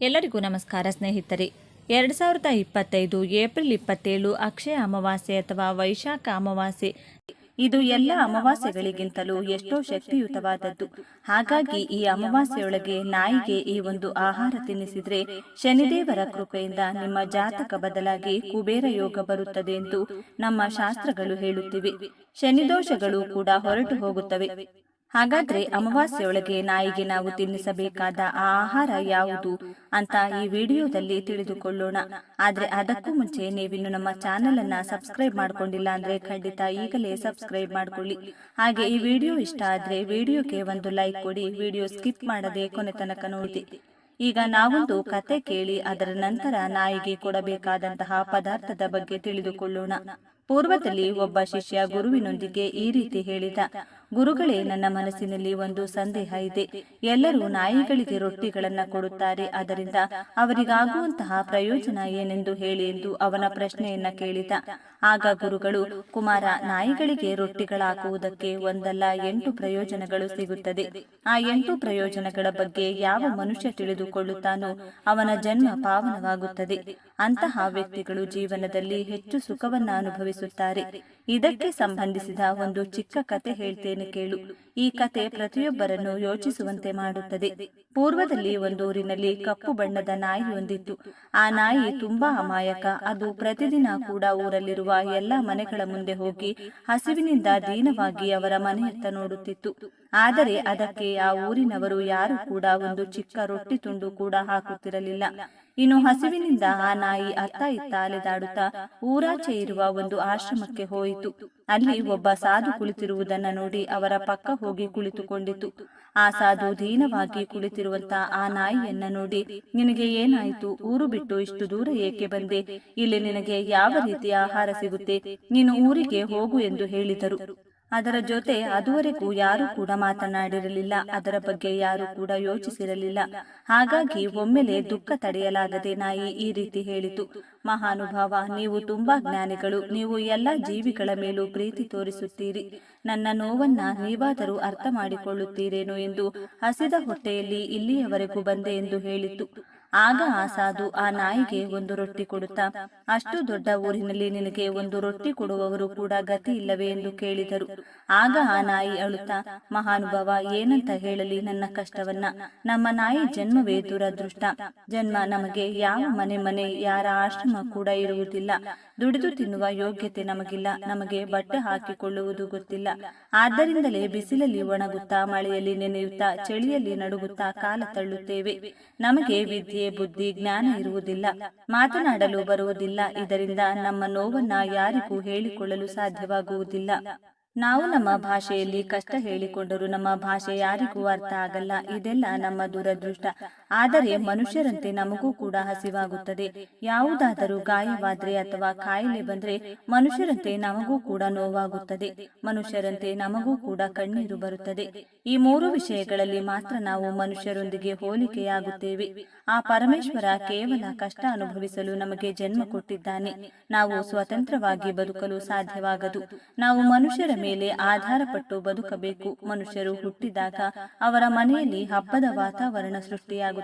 ಎಲ್ಲರಿಗೂ ನಮಸ್ಕಾರ, ಸ್ನೇಹಿತರೆ. ಎರಡು ಸಾವಿರದ ಇಪ್ಪತ್ತೈದು ಏಪ್ರಿಲ್ ಇಪ್ಪತ್ತೇಳು ಅಕ್ಷಯ ಅಮಾವಾಸ್ಯೆ ಅಥವಾ ವೈಶಾಖ ಅಮಾವಾಸ್ಯೆ. ಇದು ಎಲ್ಲ ಅಮಾವಾಸ್ಯೆಗಳಿಗಿಂತಲೂ ಎಷ್ಟೋ ಶಕ್ತಿಯುತವಾದದ್ದು. ಹಾಗಾಗಿ ಈ ಅಮಾವಾಸ್ಯೆಯೊಳಗೆ ನಾಯಿಗೆ ಈ ಒಂದು ಆಹಾರ ತಿನ್ನಿಸಿದ್ರೆ ಶನಿದೇವರ ಕೃಪೆಯಿಂದ ನಿಮ್ಮ ಜಾತಕ ಬದಲಾಗಿ ಕುಬೇರ ಯೋಗ ಬರುತ್ತದೆ ಎಂದು ನಮ್ಮ ಶಾಸ್ತ್ರಗಳು ಹೇಳುತ್ತಿವೆ. ಶನಿದೋಷಗಳು ಕೂಡ ಹೊರಟು ಹೋಗುತ್ತವೆ. ಹಾಗಾದ್ರೆ ಅಮಾವಾಸ್ಯೆಯೊಳಗೆ ನಾಯಿಗೆ ನಾವು ತಿನ್ನಿಸಬೇಕಾದ ಆ ಆಹಾರ ಯಾವುದು ಅಂತ ಈ ವಿಡಿಯೋದಲ್ಲಿ ತಿಳಿದುಕೊಳ್ಳೋಣ. ಆದ್ರೆ ಅದಕ್ಕೂ ಮುಂಚೆ ನೀವಿನ್ನು ನಮ್ಮ ಚಾನೆಲ್ ಅನ್ನ ಸಬ್ಸ್ಕ್ರೈಬ್ ಮಾಡ್ಕೊಂಡಿಲ್ಲ ಅಂದ್ರೆ ಖಂಡಿತ ಈಗಲೇ ಸಬ್ಸ್ಕ್ರೈಬ್ ಮಾಡ್ಕೊಳ್ಳಿ. ಹಾಗೆ ಈ ವಿಡಿಯೋ ಇಷ್ಟ ಆದ್ರೆ ವಿಡಿಯೋಗೆ ಒಂದು ಲೈಕ್ ಕೊಡಿ. ವಿಡಿಯೋ ಸ್ಕಿಪ್ ಮಾಡದೆ ಕೊನೆ ತನಕ ನೋಡಿ ಈಗ ನಾವೊಂದು ಕತೆ ಕೇಳಿ ಅದರ ನಂತರ ನಾಯಿಗೆ ಕೊಡಬೇಕಾದಂತಹ ಪದಾರ್ಥದ ಬಗ್ಗೆ ತಿಳಿದುಕೊಳ್ಳೋಣ. ಪೂರ್ವದಲ್ಲಿ ಒಬ್ಬ ಶಿಷ್ಯ ಗುರುವಿನೊಂದಿಗೆ ಈ ರೀತಿ ಹೇಳಿದ. ಗುರುಗಳೇ, ನನ್ನ ಮನಸ್ಸಿನಲ್ಲಿ ಒಂದು ಸಂದೇಹ ಇದೆ. ಎಲ್ಲರೂ ನಾಯಿಗಳಿಗೆ ರೊಟ್ಟಿಗಳನ್ನು ಕೊಡುತ್ತಾರೆ. ಅದರಿಂದ ಅವರಿಗಾಗುವಂತಹ ಪ್ರಯೋಜನ ಏನೆಂದು ಹೇಳಿ ಎಂದು ಅವನ ಪ್ರಶ್ನೆಯನ್ನ ಕೇಳಿದ. ಆಗ ಗುರುಗಳು, ಕುಮಾರ, ನಾಯಿಗಳಿಗೆ ರೊಟ್ಟಿಗಳಾಕುವುದಕ್ಕೆ ಒಂದಲ್ಲ ಎಂಟು ಪ್ರಯೋಜನಗಳು ಸಿಗುತ್ತದೆ. ಆ ಎಂಟು ಪ್ರಯೋಜನಗಳ ಬಗ್ಗೆ ಯಾವ ಮನುಷ್ಯ ತಿಳಿದುಕೊಳ್ಳುತ್ತಾನೋ ಅವನ ಜನ್ಮ ಪಾವನವಾಗುತ್ತದೆ. ಅಂತಹ ವ್ಯಕ್ತಿಗಳು ಜೀವನದಲ್ಲಿ ಹೆಚ್ಚು ಸುಖವನ್ನ ಅನುಭವಿಸುತ್ತಾರೆ ಇದಕ್ಕೆ ಸಂಬಂಧಿಸಿದ ಒಂದು ಚಿಕ್ಕ ಕತೆ ಹೇಳ್ತೇನೆ ಕೇಳು. ಈ ಕತೆ ಪ್ರತಿಯೊಬ್ಬರನ್ನು ಯೋಚಿಸುವಂತೆ ಮಾಡುತ್ತದೆ. ಪೂರ್ವದಲ್ಲಿ ಒಂದು ಊರಿನಲ್ಲಿ ಕಪ್ಪು ಬಣ್ಣದ ನಾಯಿ ಹೊಂದಿತ್ತು ಆ ನಾಯಿ ತುಂಬಾ ಅಮಾಯಕ. ಅದು ಪ್ರತಿದಿನ ಕೂಡ ಊರಲ್ಲಿರುವ ಎಲ್ಲ ಮನೆಗಳ ಮುಂದೆ ಹೋಗಿ ಹಸಿವಿನಿಂದ ದೀನವಾಗಿ ಅವರ ಮನೆಯತ್ತ ನೋಡುತ್ತಿತ್ತು. ಆದರೆ ಅದಕ್ಕೆ ಆ ಊರಿನವರು ಯಾರು ಕೂಡ ಒಂದು ಚಿಕ್ಕ ರೊಟ್ಟಿ ತುಂಡು ಕೂಡ ಹಾಕುತ್ತಿರಲಿಲ್ಲ. ಇನ್ನು ಹಸಿವಿನಿಂದ ಆ ನಾಯಿ ಅತ್ತ ಇತ್ತ ಅಲೆದಾಡುತ್ತಾ ಊರಾಚೆ ಇರುವ ಒಂದು ಆಶ್ರಮಕ್ಕೆ ಹೋಯಿತು. ಅಲ್ಲಿ ಒಬ್ಬ ಸಾಧು ಕುಳಿತಿರುವುದನ್ನ ನೋಡಿ ಅವರ ಪಕ್ಕ ಹೋಗಿ ಕುಳಿತುಕೊಂಡಿತು. ಆ ಸಾಧು ದೀನವಾಗಿ ಕುಳಿತಿರುವಂತ ಆ ನಾಯಿಯನ್ನ ನೋಡಿ, ನಿನಗೆ ಏನಾಯಿತು? ಊರು ಬಿಟ್ಟು ಇಷ್ಟು ದೂರ ಏಕೆ ಬಂದೆ? ಇಲ್ಲಿ ನಿನಗೆ ಯಾವ ರೀತಿಯ ಆಹಾರ ಸಿಗುತ್ತೆ? ನೀನು ಊರಿಗೆ ಹೋಗು ಎಂದು ಹೇಳಿದರು. ಅದರ ಜೊತೆ ಅದುವರೆಗೂ ಯಾರು ಕೂಡ ಮಾತನಾಡಿರಲಿಲ್ಲ. ಅದರ ಬಗ್ಗೆ ಯಾರು ಕೂಡ ಯೋಚಿಸಿರಲಿಲ್ಲ. ಹಾಗಾಗಿ ಒಮ್ಮೆಲೆ ದುಃಖ ತಡೆಯಲಾಗದೆ ನಾಯಿ ಈ ರೀತಿ ಹೇಳಿತು. ಮಹಾನುಭಾವ, ನೀವು ತುಂಬಾ ಜ್ಞಾನಿಗಳು. ನೀವು ಎಲ್ಲ ಜೀವಿಗಳ ಮೇಲೂ ಪ್ರೀತಿ ತೋರಿಸುತ್ತೀರಿ. ನನ್ನ ನೋವನ್ನ ನೀವಾದರೂ ಅರ್ಥ ಮಾಡಿಕೊಳ್ಳುತ್ತೀರೇನು ಎಂದು ಹಸಿದ ಹೊಟ್ಟೆಯಲ್ಲಿ ಇಲ್ಲಿಯವರೆಗೂ ಬಂದೆ ಎಂದು ಹೇಳಿತು. ಆಗ ಆ ಸಾಧು ಆ ನಾಯಿಗೆ ಒಂದು ರೊಟ್ಟಿ ಕೊಡುತ್ತಾ, ಅಷ್ಟು ದೊಡ್ಡ ಊರಿನಲ್ಲಿ ನಿನಗೆ ಒಂದು ರೊಟ್ಟಿ ಕೊಡುವವರು ಕೂಡ ಗತಿ ಇಲ್ಲವೇ ಎಂದು ಕೇಳಿದರು. ಆಗ ಆ ನಾಯಿ ಅಳುತ್ತಾ, ಮಹಾನುಭಾವ, ಏನಂತ ಹೇಳಲಿ ನನ್ನ ಕಷ್ಟವನ್ನ? ನಮ್ಮ ನಾಯಿ ಜನ್ಮವೇ ದುರದೃಷ್ಟ. ಜನ್ಮ ನಮಗೆ ಯಾವ ಮನೆ ಮನೆ, ಯಾರ ಆಶ್ರಮ ಕೂಡ ಇರುವುದಿಲ್ಲ. ದುಡಿದು ತಿನ್ನುವ ಯೋಗ್ಯತೆ ನಮಗಿಲ್ಲ. ನಮಗೆ ಬಟ್ಟೆ ಹಾಕಿಕೊಳ್ಳುವುದು ಗೊತ್ತಿಲ್ಲ. ಆದ್ದರಿಂದಲೇ ಬಿಸಿಲಲ್ಲಿ ಒಣಗುತ್ತಾ, ಮಳೆಯಲ್ಲಿ ನೆನೆಯುತ್ತಾ, ಚಳಿಯಲ್ಲಿ ನಡುಗುತ್ತಾ ಕಾಲ ತಳ್ಳುತ್ತೇವೆ. ನಮಗೆ ವಿದ್ಯೆ, ಬುದ್ಧಿ, ಜ್ಞಾನ ಇರುವುದಿಲ್ಲ. ಮಾತನಾಡಲು ಬರುವುದಿಲ್ಲ. ಇದರಿಂದ ನಮ್ಮ ನೋವನ್ನ ಯಾರಿಗೂ ಹೇಳಿಕೊಳ್ಳಲು ಸಾಧ್ಯವಾಗುವುದಿಲ್ಲ. ನಾವು ನಮ್ಮ ಭಾಷೆಯಲ್ಲಿ ಕಷ್ಟ ಹೇಳಿಕೊಂಡರೂ ನಮ್ಮ ಭಾಷೆ ಯಾರಿಗೂ ಅರ್ಥ ಆಗಲ್ಲ. ಇದೆಲ್ಲ ನಮ್ಮ ದುರದೃಷ್ಟ. ಆದರೆ ಮನುಷ್ಯರಂತೆ ನಮಗೂ ಕೂಡ ಹಸಿವಾಗುತ್ತದೆ. ಯಾವುದಾದರೂ ಗಾಯವಾದ್ರೆ ಅಥವಾ ಕಾಯಿಲೆ ಬಂದ್ರೆ ಮನುಷ್ಯರಂತೆ ನಮಗೂ ಕೂಡ ನೋವಾಗುತ್ತದೆ. ಮನುಷ್ಯರಂತೆ ನಮಗೂ ಕೂಡ ಕಣ್ಣೀರು ಬರುತ್ತದೆ. ಈ ಮೂರು ವಿಷಯಗಳಲ್ಲಿ ಮಾತ್ರ ನಾವು ಮನುಷ್ಯರೊಂದಿಗೆ ಹೋಲಿಕೆಯಾಗುತ್ತೇವೆ. ಆ ಪರಮೇಶ್ವರ ಕೇವಲ ಕಷ್ಟ ಅನುಭವಿಸಲು ನಮಗೆ ಜನ್ಮ ಕೊಟ್ಟಿದ್ದಾನೆ. ನಾವು ಸ್ವತಂತ್ರವಾಗಿ ಬದುಕಲು ಸಾಧ್ಯವಾಗದು. ನಾವು ಮನುಷ್ಯರ ಮೇಲೆ ಆಧಾರಪಟ್ಟು ಬದುಕಬೇಕು. ಮನುಷ್ಯರು ಹುಟ್ಟಿದಾಗ ಅವರ ಮನೆಯಲ್ಲಿ ಹಬ್ಬದ ವಾತಾವರಣ ಸೃಷ್ಟಿಯಾಗುತ್ತದೆ.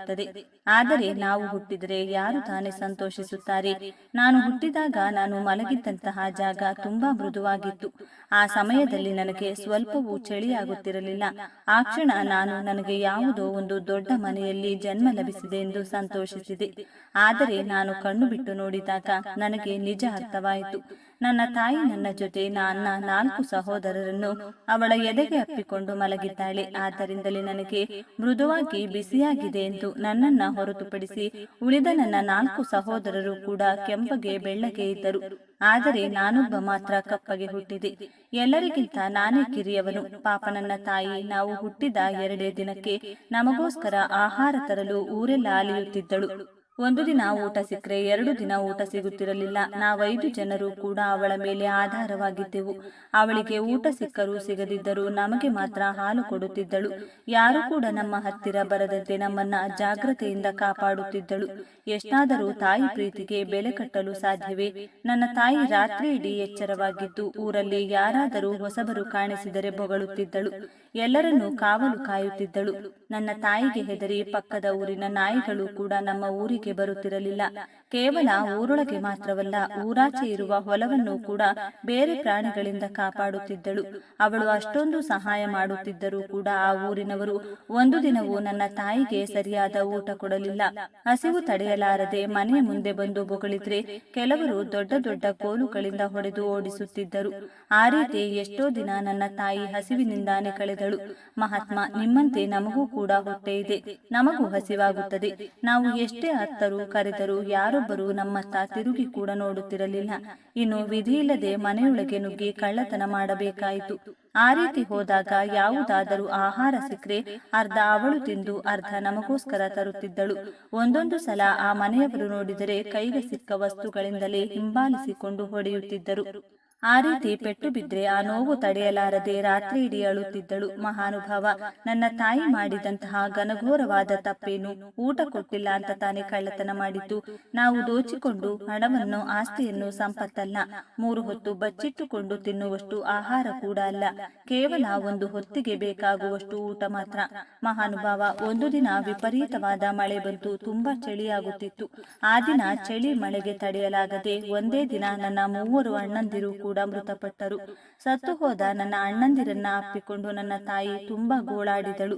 ಆದರೆ ನಾವು ಹುಟ್ಟಿದರೆ ಯಾರು ತಾನೇ ಸಂತೋಷಿಸುತ್ತಾರೆ? ನಾನು ಹುಟ್ಟಿದಾಗ ನಾನು ಮಲಗಿದ್ದಂತಹ ಜಾಗ ತುಂಬಾ ಮೃದುವಾಗಿತ್ತು. ಆ ಸಮಯದಲ್ಲಿ ನನಗೆ ಸ್ವಲ್ಪವೂ ಚಳಿಯಾಗುತ್ತಿರಲಿಲ್ಲ. ಆ ಕ್ಷಣ ನಾನು ನನಗೆ ಯಾವುದೋ ಒಂದು ದೊಡ್ಡ ಮನೆಯಲ್ಲಿ ಜನ್ಮ ಲಭಿಸಿದೆ ಎಂದು ಸಂತೋಷಿಸಿದೆ. ಆದರೆ ನಾನು ಕಣ್ಣು ಬಿಟ್ಟು ನೋಡಿದಾಗ ನನಗೆ ನಿಜ ಅರ್ಥವಾಯಿತು. ನನ್ನ ತಾಯಿ ನನ್ನ ಜೊತೆ ನನ್ನ ನಾಲ್ಕು ಸಹೋದರರನ್ನು ಅವಳ ಎದೆಗೆ ಅಪ್ಪಿಕೊಂಡು ಮಲಗಿದ್ದಾಳೆ. ಆದ್ದರಿಂದಲೇ ನನಗೆ ಮೃದುವಾಗಿ ಬಿಸಿಯಾಗಿದೆ ಎಂದು ನನ್ನನ್ನ ಹೊರತುಪಡಿಸಿ ಉಳಿದ ನನ್ನ ನಾಲ್ಕು ಸಹೋದರರು ಕೂಡ ಕೆಂಪಗೆ ಬೆಳ್ಳಗೆ ಇದ್ದರು. ಆದರೆ ನಾನೊಬ್ಬ ಮಾತ್ರ ಕಪ್ಪಗೆ ಹುಟ್ಟಿದೆ. ಎಲ್ಲರಿಗಿಂತ ನಾನೇ ಕಿರಿಯವನು. ಪಾಪ ನನ್ನ ತಾಯಿ, ನಾವು ಹುಟ್ಟಿದ ಎರಡೇ ದಿನಕ್ಕೆ ನಮಗೋಸ್ಕರ ಆಹಾರ ತರಲು ಊರೆಲ್ಲ ಅಲಿಯುತ್ತಿದ್ದಳು. ಒಂದು ದಿನ ಊಟ ಸಿಕ್ಕರೆ ಎರಡು ದಿನ ಊಟ ಸಿಗುತ್ತಿರಲಿಲ್ಲ. ನಾವೈದು ಜನರು ಕೂಡ ಅವಳ ಮೇಲೆ ಆಧಾರವಾಗಿದ್ದೆವು. ಅವಳಿಗೆ ಊಟ ಸಿಕ್ಕರೂ ಸಿಗದಿದ್ದರೂ ನಮಗೆ ಮಾತ್ರ ಹಾಲು ಕೊಡುತ್ತಿದ್ದಳು. ಯಾರು ಕೂಡ ನಮ್ಮ ಹತ್ತಿರ ಬರದಂತೆ ನಮ್ಮನ್ನ ಜಾಗ್ರತೆಯಿಂದ ಕಾಪಾಡುತ್ತಿದ್ದಳು. ಎಷ್ಟಾದರೂ ತಾಯಿ ಪ್ರೀತಿಗೆ ಬೆಲೆ ಕಟ್ಟಲು ಸಾಧ್ಯವೇ? ನನ್ನ ತಾಯಿ ರಾತ್ರಿ ಇಡೀ ಎಚ್ಚರವಾಗಿದ್ದು ಊರಲ್ಲಿ ಯಾರಾದರೂ ಹೊಸಬರು ಕಾಣಿಸಿದರೆ ಬೊಗಳುತ್ತಿದ್ದಳು. ಎಲ್ಲರನ್ನೂ ಕಾವಲು ಕಾಯುತ್ತಿದ್ದಳು. ನನ್ನ ತಾಯಿಗೆ ಹೆದರಿ ಪಕ್ಕದ ಊರಿನ ನಾಯಿಗಳು ಕೂಡ ನಮ್ಮ ಊರಿಗೆ ಬರುತ್ತಿರಲಿಲ್ಲ. ಕೇವಲ ಊರೊಳಗೆ ಮಾತ್ರವಲ್ಲ ಊರಾಚೆ ಇರುವ ಹೊಲವನ್ನು ಕೂಡ ಬೇರೆ ಪ್ರಾಣಿಗಳಿಂದ ಕಾಪಾಡುತ್ತಿದ್ದಳು. ಅವಳು ಅಷ್ಟೊಂದು ಸಹಾಯ ಮಾಡುತ್ತಿದ್ದರೂ ಕೂಡ ಆ ಊರಿನವರು ಒಂದು ದಿನವೂ ನನ್ನ ತಾಯಿಗೆ ಸರಿಯಾದ ಊಟ ಕೊಡಲಿಲ್ಲ. ಹಸಿವು ತಡೆಯಲಾರದೆ ಮನೆಯ ಮುಂದೆ ಬಂದು ಬೊಗಳಿದ್ರೆ ಕೆಲವರು ದೊಡ್ಡ ದೊಡ್ಡ ಕೋಲುಗಳಿಂದ ಹೊಡೆದು ಓಡಿಸುತ್ತಿದ್ದರು. ಆ ರೀತಿ ಎಷ್ಟೋ ದಿನ ನನ್ನ ತಾಯಿ ಹಸಿವಿನಿಂದಾನೆ ಕಳೆದಳು. ಮಹಾತ್ಮ ನಿಮ್ಮಂತೆ ನಮಗೂ ಕೂಡ ಹೊಟ್ಟೆ ಇದೆ ನಮಗೂ ಹಸಿವಾಗುತ್ತದೆ ನಾವು ಎಷ್ಟೇ ಅತ್ತರೂ ಕರೆದರೂ ಯಾರೊಬ್ಬರು ನಮ್ಮತ್ತ ತಿರುಗಿ ಕೂಡ ನೋಡುತ್ತಿರಲಿಲ್ಲ. ಇನ್ನು ವಿಧಿಯಿಲ್ಲದೆ ಮನೆಯೊಳಗೆ ನುಗ್ಗಿ ಕಳ್ಳತನ ಮಾಡಬೇಕಾಯಿತು. ಆ ರೀತಿ ಹೋದಾಗ ಯಾವುದಾದರೂ ಆಹಾರ ಸಿಕ್ಕರೆ ಅರ್ಧ ಅವಳು ತಿಂದು ಅರ್ಧ ನಮಗೋಸ್ಕರ ತರುತ್ತಿದ್ದಳು. ಒಂದೊಂದು ಸಲ ಆ ಮನೆಯವರು ನೋಡಿದರೆ ಕೈಗೆ ಸಿಕ್ಕ ವಸ್ತುಗಳಿಂದಲೇ ಹಿಂಬಾಲಿಸಿಕೊಂಡು ಹೊಡೆಯುತ್ತಿದ್ದರು. ಆ ರೀತಿ ಪೆಟ್ಟು ಬಿದ್ರೆ ಆ ನೋವು ತಡೆಯಲಾರದೆ ರಾತ್ರಿ ಇಡೀ ಅಳುತ್ತಿದ್ದಳು ಮಹಾನುಭಾವ ನನ್ನ ತಾಯಿ ಮಾಡಿದಂತಹ ಘನಘೋರವಾದ ತಪ್ಪೇನು? ಊಟ ಕೊಟ್ಟಿಲ್ಲ ಅಂತ ತಾನೇ ಕಳ್ಳತನ ಮಾಡಿದ್ದು. ನಾವು ದೋಚಿಕೊಂಡು ಹಣವನ್ನು ಆಸ್ತಿಯನ್ನು ಸಂಪತ್ತಲ್ಲ. ಮೂರು ಹೊತ್ತು ಬಚ್ಚಿಟ್ಟುಕೊಂಡು ತಿನ್ನುವಷ್ಟು ಆಹಾರ ಕೂಡ ಅಲ್ಲ. ಕೇವಲ ಒಂದು ಹೊತ್ತಿಗೆ ಬೇಕಾಗುವಷ್ಟು ಊಟ ಮಾತ್ರ. ಮಹಾನುಭಾವ ಒಂದು ದಿನ ವಿಪರೀತವಾದ ಮಳೆ ಬಂತು. ತುಂಬಾ ಚಳಿಯಾಗುತ್ತಿತ್ತು ಆ ದಿನ ಚಳಿ ಮಳೆಗೆ ತಡೆಯಲಾಗದೆ ಒಂದೇ ದಿನ ನನ್ನ ಮೂವರು ಅಣ್ಣಂದಿರು ಕೂಡ ಮೃತಪಟ್ಟರು. ಸತ್ತು ಹೋದ ನನ್ನ ಅಣ್ಣಂದಿರನ್ನ ಅಪ್ಪಿಕೊಂಡು ನನ್ನ ತಾಯಿ ತುಂಬಾ ಗೋಳಾಡಿದಳು.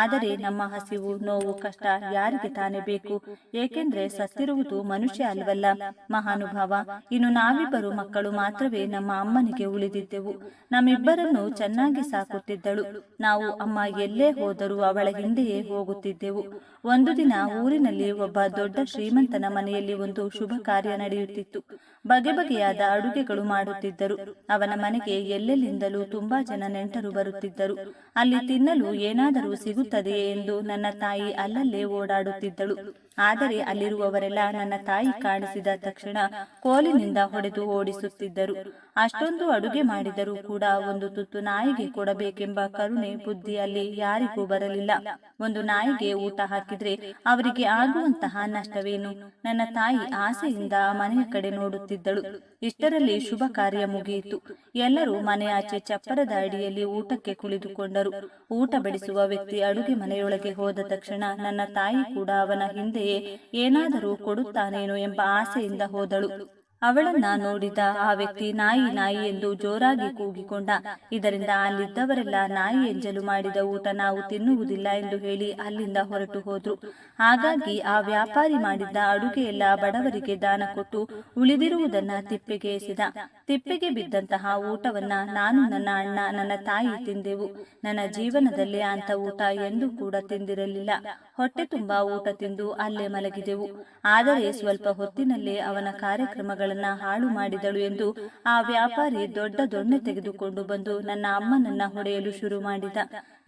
ಆದರೆ ನಮ್ಮ ಹಸಿವು ನೋವು ಕಷ್ಟ ಯಾರಿಗೆ ತಾನೇ ಬೇಕು? ಏಕೆಂದ್ರೆ ಸತ್ತಿರುವುದು ಮನುಷ್ಯ ಅಲ್ವಲ್ಲ. ಮಹಾನುಭಾವ. ಇನ್ನು ನಾವಿಬ್ಬರು ಮಕ್ಕಳು ಮಾತ್ರವೇ ನಮ್ಮ ಅಮ್ಮನಿಗೆ ಉಳಿದಿದ್ದೆವು. ನಮ್ಮಿಬ್ಬರನ್ನು ಚೆನ್ನಾಗಿ ಸಾಕುತ್ತಿದ್ದಳು. ನಾವು ಅಮ್ಮ ಎಲ್ಲೇ ಹೋದರೂ ಅವಳ ಹಿಂದೆಯೇ ಹೋಗುತ್ತಿದ್ದೆವು. ಒಂದು ದಿನ ಊರಿನಲ್ಲಿ ಒಬ್ಬ ದೊಡ್ಡ ಶ್ರೀಮಂತನ ಮನೆಯಲ್ಲಿ ಒಂದು ಶುಭ ಕಾರ್ಯ ನಡೆಯುತ್ತಿತ್ತು. ಬಗೆ ಬಗೆಯಾದ ಅಡುಗೆಗಳು ಮಾಡುತ್ತಿದ್ದರು ಅವನ ಮನೆಗೆ ಎಲ್ಲೆಲ್ಲಿಂದಲೂ ತುಂಬಾ ಜನ ನೆಂಟರು ಬರುತ್ತಿದ್ದರು. ಅಲ್ಲಿ ತಿನ್ನಲು ಏನಾದರೂ ಸಿಗುತ್ತದೆಯೇ ಎಂದು ನನ್ನ ತಾಯಿ ಅಲ್ಲಲ್ಲೇ ಓಡಾಡುತ್ತಿದ್ದಳು. ಆದರೆ ಅಲ್ಲಿರುವವರೆಲ್ಲ ನನ್ನ ತಾಯಿ ಕಾಣಿಸಿದ ತಕ್ಷಣ ಕೋಲಿನಿಂದ ಹೊಡೆದು ಓಡಿಸುತ್ತಿದ್ದರು. ಅಷ್ಟೊಂದು ಅಡುಗೆ ಮಾಡಿದರೂ ಕೂಡ ಒಂದು ತುತ್ತು ನಾಯಿಗೆ ಕೊಡಬೇಕೆಂಬ ಕರುಣೆ ಬುದ್ಧಿ ಅಲ್ಲಿ ಯಾರಿಗೂ ಬರಲಿಲ್ಲ. ಒಂದು ನಾಯಿಗೆ ಊಟ ಹಾಕಿದ್ರೆ ಅವರಿಗೆ ಆಗುವಂತಹ ನಷ್ಟವೇನು? ನನ್ನ ತಾಯಿ ಆಸೆಯಿಂದ ಮನೆಯ ಕಡೆ ನೋಡುತ್ತಿದ್ದಳು. ಇಷ್ಟರಲ್ಲಿ ಶುಭ ಕಾರ್ಯ ಮುಗಿಯಿತು. ಎಲ್ಲರೂ ಮನೆಯಾಚೆ ಚಪ್ಪರದ ಅಡಿಯಲ್ಲಿ ಊಟಕ್ಕೆ ಕುಳಿತುಕೊಂಡರು. ಊಟ ಬಡಿಸುವ ವ್ಯಕ್ತಿ ಅಡುಗೆ ಮನೆಯೊಳಗೆ ಹೋದ ತಕ್ಷಣ ನನ್ನ ತಾಯಿ ಕೂಡ ಅವನ ಹಿಂದೆಯೇ ಏನಾದರೂ ಕೊಡುತ್ತಾನೇನೋ ಎಂಬ ಆಸೆಯಿಂದ ಹೋದಳು. ಅವಳನ್ನ ನೋಡಿದ ಆ ವ್ಯಕ್ತಿ ನಾಯಿ ನಾಯಿ ಎಂದು ಜೋರಾಗಿ ಕೂಗಿಕೊಂಡ. ಇದರಿಂದ ಅಲ್ಲಿದ್ದವರೆಲ್ಲ ನಾಯಿ ಎಂಜಲು ಮಾಡಿದ ಊಟ ನಾವು ತಿನ್ನುವುದಿಲ್ಲ ಎಂದು ಹೇಳಿ ಅಲ್ಲಿಂದ ಹೊರಟು ಹೋದ್ರು. ಹಾಗಾಗಿ ಆ ವ್ಯಾಪಾರಿ ಮಾಡಿದ್ದ ಅಡುಗೆಯೆಲ್ಲ ಬಡವರಿಗೆ ದಾನ ಕೊಟ್ಟು ಉಳಿದಿರುವುದನ್ನ ತಿಪ್ಪೆಗೆ ಎಸೆದ. ತಿಪ್ಪೆಗೆ ಬಿದ್ದಂತಹ ಊಟವನ್ನ ನಾನು ನನ್ನ ಅಣ್ಣ, ನನ್ನ ತಾಯಿ ತಿಂದೆವು. ನನ್ನ ಜೀವನದಲ್ಲಿ ಅಂತ ಊಟ ಎಂದೂ ಕೂಡ ತಿಂದಿರಲಿಲ್ಲ. ಹೊಟ್ಟೆ ತುಂಬಾ ಊಟ ತಿಂದು ಅಲ್ಲೇ ಮಲಗಿದೆವು. ಆದರೆ ಸ್ವಲ್ಪ ಹೊತ್ತಿನಲ್ಲೇ ಅವನ ಕಾರ್ಯಕ್ರಮಗಳನ್ನ ಹಾಳು ಮಾಡಿದಳು ಎಂದು ಆ ವ್ಯಾಪಾರಿ ದೊಡ್ಡ ದೊಣ್ಣೆ ತೆಗೆದುಕೊಂಡು ಬಂದು ನನ್ನ ಅಮ್ಮನನ್ನ ಹೊಡೆಯಲು ಶುರು ಮಾಡಿದ.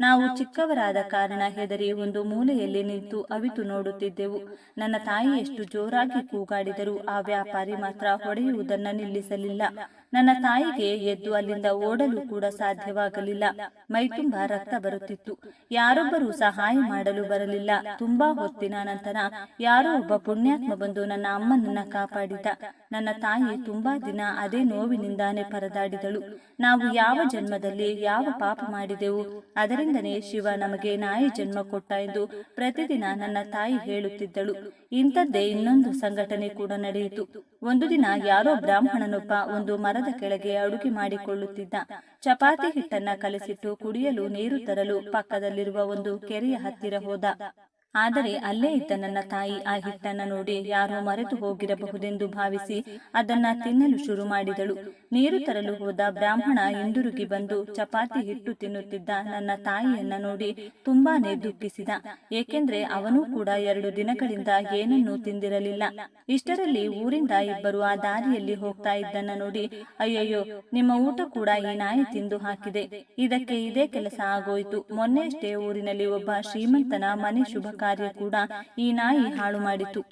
ನಾವು ಚಿಕ್ಕವರಾದ ಕಾರಣ ಹೆದರಿ ಒಂದು ಮೂಲೆಯಲ್ಲಿ ನಿಂತು ಅವಿತು ನೋಡುತ್ತಿದ್ದೆವು. ನನ್ನ ತಾಯಿ ಎಷ್ಟು ಜೋರಾಗಿ ಕೂಗಾಡಿದರೂ ಆ ವ್ಯಾಪಾರಿ ಮಾತ್ರ ಹೊಡೆಯುವುದನ್ನು ನಿಲ್ಲಿಸಲಿಲ್ಲ. ನನ್ನ ತಾಯಿಗೆ ಎದ್ದು ಅಲ್ಲಿಂದ ಓಡಲು ಕೂಡ ಸಾಧ್ಯವಾಗಲಿಲ್ಲ. ಮೈತುಂಬಾ ರಕ್ತ ಬರುತ್ತಿತ್ತು. ಯಾರೊಬ್ಬರೂ ಸಹಾಯ ಮಾಡಲು ಬರಲಿಲ್ಲ. ತುಂಬಾ ಹೊತ್ತಿನ ನಂತರ ಯಾರೋ ಒಬ್ಬ ಪುಣ್ಯಾತ್ಮ ಬಂದು ನನ್ನ ಅಮ್ಮನನ್ನ ಕಾಪಾಡಿದ. ನನ್ನ ತಾಯಿ ತುಂಬಾ ದಿನ ಅದೇ ನೋವಿನಿಂದಾನೆ ಪರದಾಡಿದಳು. ನಾವು ಯಾವ ಜನ್ಮದಲ್ಲಿ ಯಾವ ಪಾಪ ಮಾಡಿದೆವು? ಅದರಿಂದನೇ ಶಿವ ನಮಗೆ ನಾಯಿ ಜನ್ಮ ಕೊಟ್ಟ ಎಂದು ಪ್ರತಿದಿನ ನನ್ನ ತಾಯಿ ಹೇಳುತ್ತಿದ್ದಳು. ಇಂಥದ್ದೇ ಇನ್ನೊಂದು ಸಂಘಟನೆ ಕೂಡ ನಡೆಯಿತು. ಒಂದು ದಿನ ಯಾರೋ ಬ್ರಾಹ್ಮಣನೊಬ್ಬ ಒಂದು ಮರದ ಕೆಳಗೆ ಅಡುಗೆ ಮಾಡಿಕೊಳ್ಳುತ್ತಿದ್ದ. ಚಪಾತಿ ಹಿಟ್ಟನ್ನ ಕಲಸಿಟ್ಟು ಕುಡಿಯಲು ನೀರು ತರಲು ಪಕ್ಕದಲ್ಲಿರುವ ಒಂದು ಕೆರೆಯ ಹತ್ತಿರ ಹೋದ. ಆದರೆ ಅಲ್ಲೇ ಇದ್ದ ನನ್ನ ತಾಯಿ ಆ ಹಿಟ್ಟನ್ನ ನೋಡಿ ಯಾರೋ ಮರೆತು ಹೋಗಿರಬಹುದೆಂದು ಭಾವಿಸಿ ಅದನ್ನ ತಿನ್ನಲು ಶುರು ಮಾಡಿದಳು. ನೀರು ತರಲು ಹೋದ ಬ್ರಾಹ್ಮಣ ಹಿಂದಿರುಗಿ ಬಂದು ಚಪಾತಿ ಹಿಟ್ಟು ತಿನ್ನುತ್ತಿದ್ದ ನನ್ನ ತಾಯಿಯನ್ನ ನೋಡಿ ತುಂಬಾನೇ ದುಃಖಿಸಿದ. ಏಕೆಂದ್ರೆ ಅವನೂ ಕೂಡ ಎರಡು ದಿನಗಳಿಂದ ಏನನ್ನೂ ತಿಂದಿರಲಿಲ್ಲ. ಇಷ್ಟರಲ್ಲಿ ಊರಿಂದ ಇಬ್ಬರು ಆ ದಾರಿಯಲ್ಲಿ ಹೋಗ್ತಾ ಇದ್ದನ್ನ ನೋಡಿ ಅಯ್ಯಯ್ಯೋ ನಿಮ್ಮ ಊಟ ಕೂಡ ಈ ನಾಯಿ ತಿಂದು ಹಾಕಿದೆ. ಇದಕ್ಕೆ ಇದೇ ಕೆಲಸ ಆಗೋಯ್ತು. ಮೊನ್ನೆಯಷ್ಟೇ ಊರಿನಲ್ಲಿ ಒಬ್ಬ ಶ್ರೀಮಂತನ ಮನೆ ಶುಭ ಕಾರ್ಯ ಕೂಡ ಈ ನಾಯಿ ಹಾಳು ಮಾಡಿತು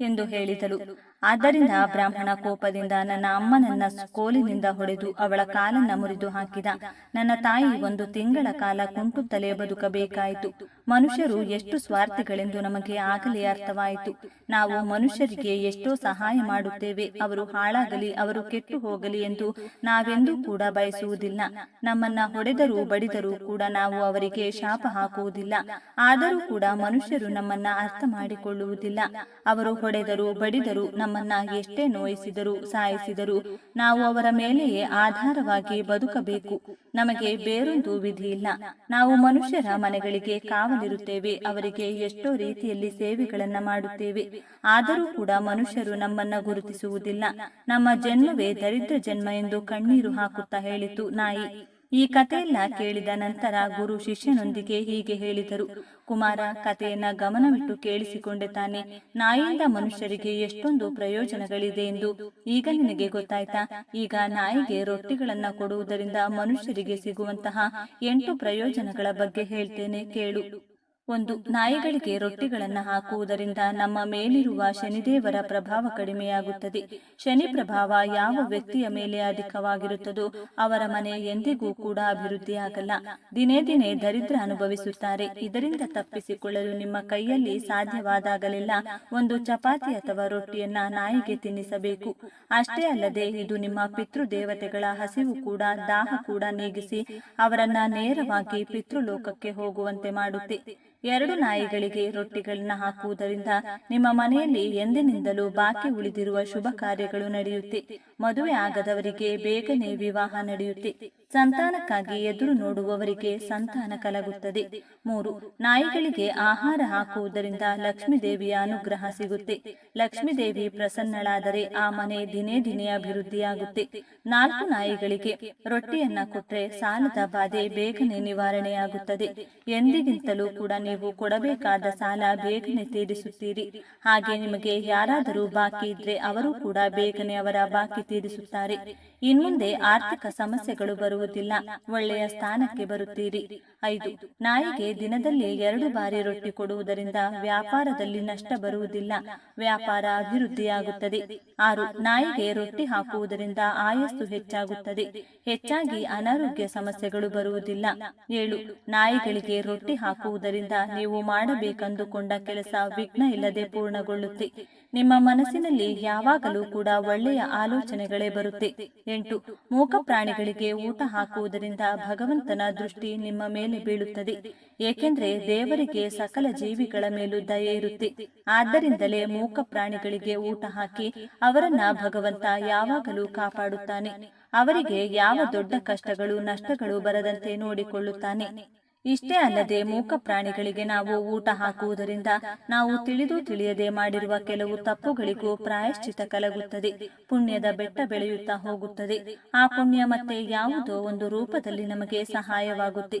ಎಂದು ಹೇಳಿದಳು. ಆದ್ದರಿಂದ ಬ್ರಾಹ್ಮಣ ಕೋಪದಿಂದ ನನ್ನ ಅಮ್ಮನನ್ನ ಕೋಲಿನಿಂದ ಹೊಡೆದು ಅವಳ ಕಾಲನ್ನ ಮುರಿದು ಹಾಕಿದ. ನನ್ನ ತಾಯಿ ಒಂದು ತಿಂಗಳ ಕಾಲ ಕುಂಟುತ್ತಲೇ ಬದುಕಬೇಕಾಯಿತು. ಮನುಷ್ಯರು ಎಷ್ಟು ಸ್ವಾರ್ಥಿಗಳೆಂದು ನಮಗೆ ಆಗಲೇ ಅರ್ಥವಾಯಿತು. ನಾವು ಮನುಷ್ಯರಿಗೆ ಎಷ್ಟೋ ಸಹಾಯ ಮಾಡುತ್ತೇವೆ. ಅವರು ಹಾಳಾಗಲಿ, ಅವರು ಕೆಟ್ಟು ಹೋಗಲಿ ಎಂದು ನಾವೆಂದೂ ಕೂಡ ಬಯಸುವುದಿಲ್ಲ. ನಮ್ಮನ್ನ ಹೊಡೆದರೂ ಬಡಿದರೂ ಕೂಡ ನಾವು ಅವರಿಗೆ ಶಾಪ ಹಾಕುವುದಿಲ್ಲ. ಆದರೂ ಕೂಡ ಮನುಷ್ಯರು ನಮ್ಮನ್ನ ಅರ್ಥ ಮಾಡಿಕೊಳ್ಳುವುದಿಲ್ಲ. ಅವರು ಹೊಡೆದರು ಬಡಿದರು ನಮ್ಮನ್ನ ಎಷ್ಟೇ ನೋಯಿಸಿದರು, ಸಾಯಿಸಿದರು ನಾವು ಅವರ ಮೇಲೆಯೇ ಆಧಾರವಾಗಿ ಬದುಕಬೇಕು. ನಮಗೆ ಬೇರೊಂದು ವಿಧಿ ಇಲ್ಲ ನಾವು ಮನುಷ್ಯರ ಮನೆಗಳಿಗೆ ಕಾವಲಿರುತ್ತೇವೆ, ಅವರಿಗೆ ಎಷ್ಟೋ ರೀತಿಯಲ್ಲಿ ಸೇವೆಗಳನ್ನ ಮಾಡುತ್ತೇವೆ. ಆದರೂ ಕೂಡ ಮನುಷ್ಯರು ನಮ್ಮನ್ನ ಗುರುತಿಸುವುದಿಲ್ಲ. ನಮ್ಮ ಜನ್ಮವೇ ದರಿದ್ರ ಜನ್ಮ ಎಂದು ಕಣ್ಣೀರು ಹಾಕುತ್ತಾ ಹೇಳಿತು ನಾಯಿ. ಈ ಕಥೆಯೆಲ್ಲ ಕೇಳಿದ ನಂತರ ಗುರು ಶಿಷ್ಯನೊಂದಿಗೆ ಹೀಗೆ ಹೇಳಿದರು. ಕುಮಾರ, ಕಥೆಯನ್ನ ಗಮನವಿಟ್ಟು ಕೇಳಿಸಿಕೊಂಡೆ ತಾನೆ. ನಾಯಿಯಿಂದ ಮನುಷ್ಯರಿಗೆ ಎಷ್ಟೊಂದು ಪ್ರಯೋಜನಗಳಿದೆ ಎಂದು. ಈಗ ನಿನಗೆ ಗೊತ್ತಾಯ್ತಾ? ಈಗ ನಾಯಿಗೆ ರೊಟ್ಟಿಗಳನ್ನ ಕೊಡುವುದರಿಂದ ಮನುಷ್ಯರಿಗೆ ಸಿಗುವಂತಹ ಎಂಟು ಪ್ರಯೋಜನಗಳ ಬಗ್ಗೆ ಹೇಳ್ತೇನೆ, ಕೇಳು. ಒಂದು ನಾಯಿಗಳಿಗೆ ರೊಟ್ಟಿಗಳನ್ನು ಹಾಕುವುದರಿಂದ ನಮ್ಮ ಮೇಲಿರುವ ಶನಿದೇವರ ಪ್ರಭಾವ ಕಡಿಮೆಯಾಗುತ್ತದೆ. ಶನಿ ಪ್ರಭಾವ ಯಾವ ವ್ಯಕ್ತಿಯ ಮೇಲೆ ಅಧಿಕವಾಗಿರುತ್ತದೋ ಅವರ ಮನೆ ಎಂದಿಗೂ ಕೂಡ ಅಭಿವೃದ್ಧಿಯಾಗಲ್ಲ ದಿನೇ ದಿನೇ ದರಿದ್ರ ಅನುಭವಿಸುತ್ತಾರೆ. ಇದರಿಂದ ತಪ್ಪಿಸಿಕೊಳ್ಳಲು ನಿಮ್ಮ ಕೈಯಲ್ಲಿ ಸಾಧ್ಯವಾದಾಗಲೆಲ್ಲ ಒಂದು ಚಪಾತಿ ಅಥವಾ ರೊಟ್ಟಿಯನ್ನ ನಾಯಿಗೆ ತಿನ್ನಿಸಬೇಕು. ಅಷ್ಟೇ ಅಲ್ಲದೆ ಇದು ನಿಮ್ಮ ಪಿತೃದೇವತೆಗಳ ಹಸಿವು ಕೂಡ ದಾಹ ಕೂಡ ನೀಗಿಸಿ ಅವರನ್ನ ನೇರವಾಗಿ ಪಿತೃಲೋಕಕ್ಕೆ ಹೋಗುವಂತೆ ಮಾಡುತ್ತೆ. ಎರಡು ನಾಯಿಗಳಿಗೆ ರೊಟ್ಟಿಗಳನ್ನು ಹಾಕುವುದರಿಂದ ನಿಮ್ಮ ಮನೆಯಲ್ಲಿ ಎಂದಿನಿಂದಲೂ ಬಾಕಿ ಉಳಿದಿರುವ ಶುಭ ಕಾರ್ಯಗಳು ನಡೆಯುತ್ತೆ. ಮದುವೆ ಆಗದವರಿಗೆ ಬೇಗನೆ ವಿವಾಹ ನಡೆಯುತ್ತೆ. ಸಂತಾನಕ್ಕಾಗಿ ಎದುರು ನೋಡುವವರಿಗೆ ಸಂತಾನ ಕಲಗುತ್ತದೆ. ಮೂರು, ನಾಯಿಗಳಿಗೆ ಆಹಾರ ಹಾಕುವುದರಿಂದ ಲಕ್ಷ್ಮೀ ದೇವಿಯ ಅನುಗ್ರಹ ಸಿಗುತ್ತೆ. ಲಕ್ಷ್ಮೀ ದೇವಿ ಪ್ರಸನ್ನಳಾದರೆ ಆ ಮನೆ ದಿನೇ ದಿನೇ ಅಭಿವೃದ್ಧಿಯಾಗುತ್ತೆ. ನಾಲ್ಕು ನಾಯಿಗಳಿಗೆ ರೊಟ್ಟಿಯನ್ನ ಕೊಟ್ರೆ ಸಾಲದ ಬಾಧೆ ಬೇಗನೆ ನಿವಾರಣೆಯಾಗುತ್ತದೆ. ಎಂದಿಗಿಂತಲೂ ಕೂಡ ಕೊಡಬೇಕಾದ ಸಾಲ ಬೇಗನೆ ತೀರಿಸುತ್ತೀರಿ. ಹಾಗೆ ನಿಮಗೆ ಯಾರಾದರೂ ಬಾಕಿ ಇದ್ರೆ ಅವರು ಕೂಡ ಬೇಗನೆ ಅವರ ಬಾಕಿ ತೀರಿಸುತ್ತಾರೆ. ಇನ್ಮುಂದೆ ಆರ್ಥಿಕ ಸಮಸ್ಯೆಗಳು ಬರುವುದಿಲ್ಲ. ಒಳ್ಳೆಯ ಸ್ಥಾನಕ್ಕೆ ಬರುತ್ತೀರಿ. ಐದು, ನಾಯಿಗೆ ದಿನದಲ್ಲಿ ಎರಡು ಬಾರಿ ರೊಟ್ಟಿ ಕೊಡುವುದರಿಂದ ವ್ಯಾಪಾರದಲ್ಲಿ ನಷ್ಟ ಬರುವುದಿಲ್ಲ. ವ್ಯಾಪಾರ ಅಭಿವೃದ್ಧಿಯಾಗುತ್ತದೆ. ಆರು, ನಾಯಿಗೆ ರೊಟ್ಟಿ ಹಾಕುವುದರಿಂದ ಆಯಸ್ಸು ಹೆಚ್ಚಾಗುತ್ತದೆ. ಹೆಚ್ಚಾಗಿ ಅನಾರೋಗ್ಯ ಸಮಸ್ಯೆಗಳು ಬರುವುದಿಲ್ಲ. ಏಳು, ನಾಯಿಗಳಿಗೆ ರೊಟ್ಟಿ ಹಾಕುವುದರಿಂದ ನೀವು ಮಾಡಬೇಕೆಂದುಕೊಂಡ ಕೆಲಸ ವಿಘ್ನ ಇಲ್ಲದೆ ಪೂರ್ಣಗೊಳ್ಳುತ್ತೆ. ನಿಮ್ಮ ಮನಸ್ಸಿನಲ್ಲಿ ಯಾವಾಗಲೂ ಕೂಡ ಒಳ್ಳೆಯ ಆಲೋಚನೆಗಳೇ ಬರುತ್ತೆ. ಎಂಟು ಮೂಕ ಪ್ರಾಣಿಗಳಿಗೆ ಊಟ ಹಾಕುವುದರಿಂದ ಭಗವಂತನ ದೃಷ್ಟಿ ನಿಮ್ಮ ಮೇಲೆ ಬೀಳುತ್ತದೆ. ಏಕೆಂದರೆ ದೇವರಿಗೆ ಸಕಲ ಜೀವಿಗಳ ಮೇಲೂ ದಯೆ ಇರುತ್ತೆ. ಆದ್ದರಿಂದಲೇ ಮೂಕ ಪ್ರಾಣಿಗಳಿಗೆ ಊಟ ಹಾಕಿ ಅವರನ್ನ ಭಗವಂತ ಯಾವಾಗಲೂ ಕಾಪಾಡುತ್ತಾನೆ. ಅವರಿಗೆ ಯಾವ ದೊಡ್ಡ ಕಷ್ಟಗಳು ನಷ್ಟಗಳು ಬರದಂತೆ ನೋಡಿಕೊಳ್ಳುತ್ತಾನೆ. ಇಷ್ಟೇ ಅಲ್ಲದೆ ಮೂಕ ಪ್ರಾಣಿಗಳಿಗೆ ನಾವು ಊಟ ಹಾಕುವುದರಿಂದ ನಾವು ತಿಳಿದು ತಿಳಿಯದೆ ಮಾಡಿರುವ ಕೆಲವು ತಪ್ಪುಗಳಿಗೂ ಪ್ರಾಯಶ್ಚಿತ ಕಲಗುತ್ತದೆ. ಪುಣ್ಯದ ಬೆಟ್ಟ ಬೆಳೆಯುತ್ತಾ ಹೋಗುತ್ತದೆ. ಆ ಪುಣ್ಯ ಮತ್ತೆ ಯಾವುದೋ ಒಂದು ರೂಪದಲ್ಲಿ ನಮಗೆ ಸಹಾಯವಾಗುತ್ತೆ.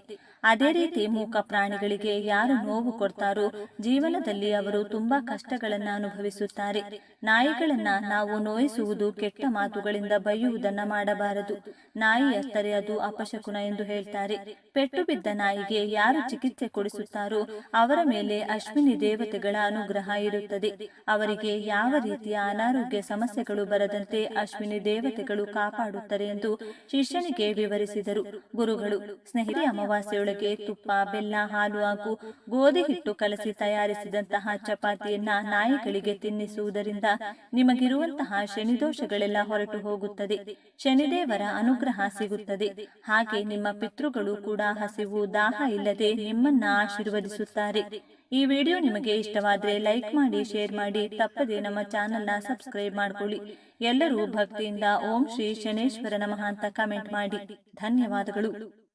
ಅದೇ ರೀತಿ ಮೂಕ ಪ್ರಾಣಿಗಳಿಗೆ ಯಾರು ನೋವು ಕೊಡ್ತಾರೋ ಜೀವನದಲ್ಲಿ ಅವರು ತುಂಬಾ ಕಷ್ಟಗಳನ್ನು ಅನುಭವಿಸುತ್ತಾರೆ. ನಾಯಿಗಳನ್ನ ನಾವು ನೋಯಿಸುವುದು ಕೆಟ್ಟ ಮಾತುಗಳಿಂದ ಬೈಯುವುದನ್ನ ಮಾಡಬಾರದು. ನಾಯಿ ಅತ್ತರೆ ಅದು ಅಪಶಕುನ ಎಂದು ಹೇಳ್ತಾರೆ. ಪೆಟ್ಟು ಬಿದ್ದ ನಾಯಿಗೆ ಯಾರು ಚಿಕಿತ್ಸೆ ಕೊಡಿಸುತ್ತಾರೋ ಅವರ ಮೇಲೆ ಅಶ್ವಿನಿ ದೇವತೆಗಳ ಅನುಗ್ರಹ ಇರುತ್ತದೆ. ಅವರಿಗೆ ಯಾವ ರೀತಿಯ ಅನಾರೋಗ್ಯ ಸಮಸ್ಯೆಗಳು ಬರದಂತೆ ಅಶ್ವಿನಿ ದೇವತೆಗಳು ಕಾಪಾಡುತ್ತಾರೆ ಎಂದು ಶಿಷ್ಯನಿಗೆ ವಿವರಿಸಿದರು. ಗುರುಗಳು ಸ್ನೇಹಿತೆ ಅಮಾವಾಸ್ಯೆಯೊಳಗೆ ತುಪ್ಪ, ಬೆಲ್ಲ, ಹಾಲು ಹಾಗೂ ಗೋಧಿ ಹಿಟ್ಟು ಕಲಸಿ ತಯಾರಿಸಿದಂತಹ ಚಪಾತಿಯನ್ನ ನಾಯಿಗಳಿಗೆ ತಿನ್ನಿಸುವುದರಿಂದ ನಿಮಗಿರುವಂತಹ ಶನಿದೋಷಗಳೆಲ್ಲ ಹೊರಟು ಹೋಗುತ್ತದೆ. ಶನಿದೇವರ ಅನುಗ್ರಹ ಸಿಗುತ್ತದೆ. ಹಾಗೆ ನಿಮ್ಮ ಪಿತೃಗಳು ಕೂಡ ಹಸಿವು, ದಾಹ ಇಲ್ಲದೆ ನಿಮ್ಮನ್ನ ಆಶೀರ್ವದಿಸುತ್ತಾರೆ. ಈ ವಿಡಿಯೋ ನಿಮಗೆ ಇಷ್ಟವಾದರೆ ಲೈಕ್ ಮಾಡಿ, ಶೇರ್ ಮಾಡಿ, ತಪ್ಪದೆ ನಮ್ಮ ಚಾನೆಲ್ನ ಸಬ್ಸ್ಕ್ರೈಬ್ ಮಾಡಿಕೊಳ್ಳಿ. ಎಲ್ಲರೂ ಭಕ್ತಿಯಿಂದ ಓಂ ಶ್ರೀ ಶನೇಶ್ವರ ನಮಃ ಅಂತ ಕಮೆಂಟ್ ಮಾಡಿ. ಧನ್ಯವಾದಗಳು.